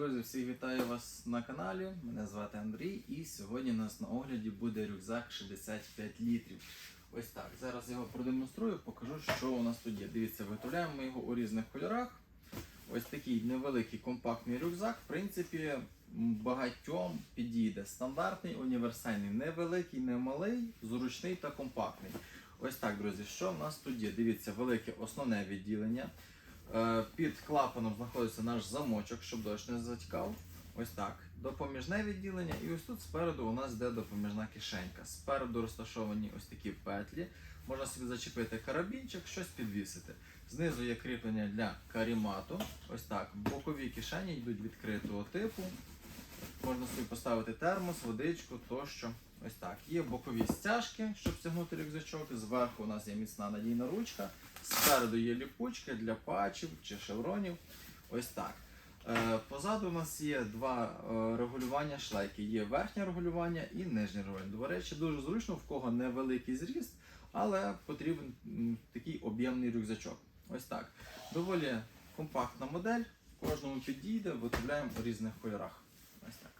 Друзі, всіх вітаю вас на каналі. Мене звати Андрій, і сьогодні у нас на огляді буде рюкзак 65 літрів. Ось так. Зараз його продемонструю, покажу, що у нас тут є. Дивіться, виготовляємо ми його у різних кольорах. Ось такий невеликий компактний рюкзак. В принципі, багатьом підійде. Стандартний, універсальний, невеликий, не малий, зручний та компактний. Ось так, друзі, що в нас тут є? Дивіться, велике основне відділення. Е, Під клапаном знаходиться наш замочок, щоб дощ не затікав. Ось так. Допоміжне відділення, і ось тут спереду у нас йде допоміжна кишенька. Спереду розташовані ось такі петлі. Можна собі зачепити карабінчик, щось підвісити. Знизу є кріплення для карімату. Ось так. Бокові кишені йдуть відкритого типу. Можна собі поставити термос, водичку тощо. Ось так. Є бокові стяжки, щоб стягнути рюкзачок. Зверху у нас є міцна надійна ручка. Спереду є ліпучки для патчів чи шевронів. Ось так. Е, Позаду у нас є два е, регулювання шлейки. Є верхнє регулювання і нижнє регулювання. До речі, дуже зручно, в кого невеликий зріст, але потрібен такий об'ємний рюкзачок. Ось так. Доволі компактна модель, кожному підійде, виготовляємо у різних кольорах. Ось так.